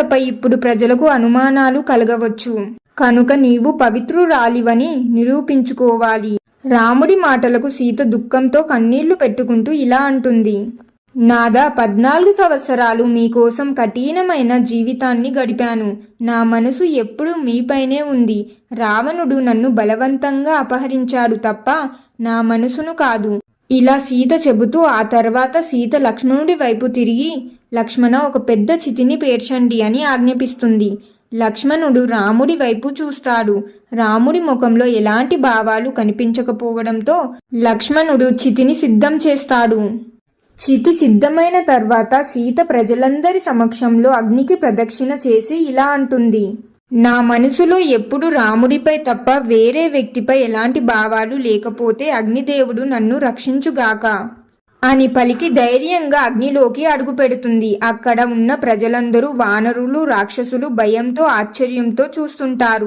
తప్ప ఇప్పుడు ప్రజలకు అనుమానాలు కలగవచ్చు. కనుక నీవు పవిత్రురాలివని నిరూపించుకోవాలి. రాముడి మాటలకు సీత దుఃఖంతో కన్నీళ్ళు పెట్టుకుంటూ ఇలా అంటుంది. నాదా పద్నాలుగు సంవత్సరాలు మీకోసం కఠినమైన జీవితాన్ని గడిపాను. నా మనసు ఎప్పుడూ మీపైనే ఉంది. రావణుడు నన్ను బలవంతంగా అపహరించాడు తప్ప నా మనసును కాదు. ఇలా సీత చెబుతూ ఆ తర్వాత సీత లక్ష్మణుడి వైపు తిరిగి లక్ష్మణ ఒక పెద్ద చితిని పేర్చండి అని ఆజ్ఞాపిస్తుంది. లక్ష్మణుడు రాముడి వైపు చూస్తాడు. రాముడి ముఖంలో ఎలాంటి భావాలు కనిపించకపోవడంతో లక్ష్మణుడు చితిని సిద్ధం చేస్తాడు. చితి సిద్ధమైన తర్వాత సీత ప్రజలందరి సమక్షంలో అగ్నికి ప్రదక్షిణ చేసి ఇలా అంటుంది. నా మనసులో ఎప్పుడు రాముడిపై తప్ప వేరే వ్యక్తిపై ఎలాంటి భావాలు లేకపోతే అగ్నిదేవుడు నన్ను రక్షించుగాక అని పలికి ధైర్యంగా అగ్నిలోకి అడుగుపెడుతుంది. అక్కడ ఉన్న ప్రజలందరూ వానరులు రాక్షసులు భయంతో ఆశ్చర్యంతో చూస్తుంటారు.